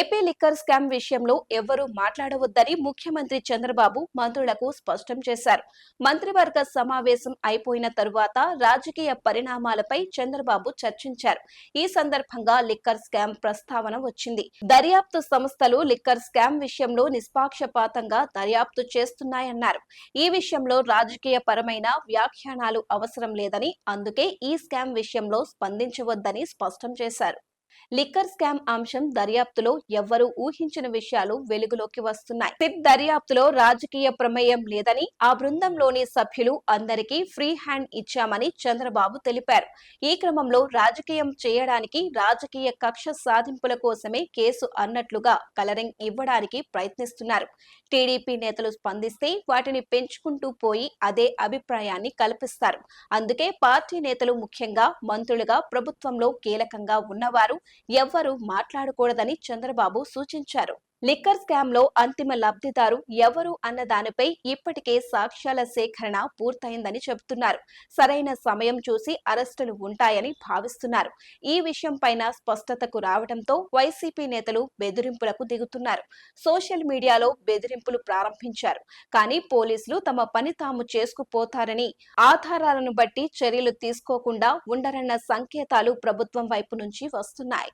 AP liquor scam విషయంలో ఎవ్వరూ మాట్లాడవద్దని ముఖ్యమంత్రి చంద్రబాబు మంత్రులకు స్పష్టం చేశారు. మంత్రివర్గ సమావేశం అయిపోయిన తరువాత రాజకీయ పరిణామాలపై చంద్రబాబు చర్చించారు. ఈ సందర్భంగా లిక్కర్ స్కామ్ ప్రస్తావన వచ్చింది. దర్యాప్తు సంస్థలు లిక్కర్ స్కామ్ విషయంలో నిష్పాక్షపాతంగా దర్యాప్తు చేస్తున్నాయన్నారు. ఈ విషయంలో రాజకీయ పరమైన వ్యాఖ్యానాలు అవసరం లేదని అందుకే ఈ స్కామ్ విషయంలో స్పందించవద్దని స్పష్టం చేశారు. లిక్కర్ స్కామ్ అంశం దర్యాప్తులో ఎవ్వరూ ఊహించిన విషయాలు వెలుగులోకి వస్తున్నాయి. సిప్ దర్యాప్తులో రాజకీయ ప్రమేయం లేదని ఆ బృందంలోని సభ్యులు అందరికీ ఫ్రీ హ్యాండ్ ఇచ్చామని చంద్రబాబు తెలిపారు. ఈ క్రమంలో రాజకీయం చేయడానికి రాజకీయ కక్ష సాధింపుల కోసమే కేసు అన్నట్లుగా కలరింగ్ ఇవ్వడానికి ప్రయత్నిస్తున్నారు. టీడీపీ నేతలు స్పందిస్తే వాటిని పెంచుకుంటూ పోయి అదే అభిప్రాయాన్ని కల్పిస్తారు. అందుకే పార్టీ నేతలు ముఖ్యంగా మంత్రులుగా ప్రభుత్వంలో కీలకంగా ఉన్నవారు ఎవ్వరూ మాట్లాడకూడదని చంద్రబాబు సూచించారు. లిక్కర్ స్కామ్లో అంతిమ లబ్ధిదారు ఎవరు అన్న దానిపై ఇప్పటికే సాక్ష్యాల సేకరణ పూర్తయిందని చెబుతున్నారు. సరైన సమయం చూసి అరెస్టులు ఉంటాయని భావిస్తున్నారు. ఈ విషయం పైన స్పష్టతకు రావడంతో వైసీపీ నేతలు బెదిరింపులకు దిగుతున్నారు. సోషల్ మీడియాలో బెదిరింపులు ప్రారంభించారు. కానీ పోలీసులు తమ పని తాము చేసుకుపోతారని ఆధారాలను బట్టి చర్యలు తీసుకోకుండా ఉండరన్న సంకేతాలు ప్రభుత్వం వైపు నుంచి వస్తున్నాయి.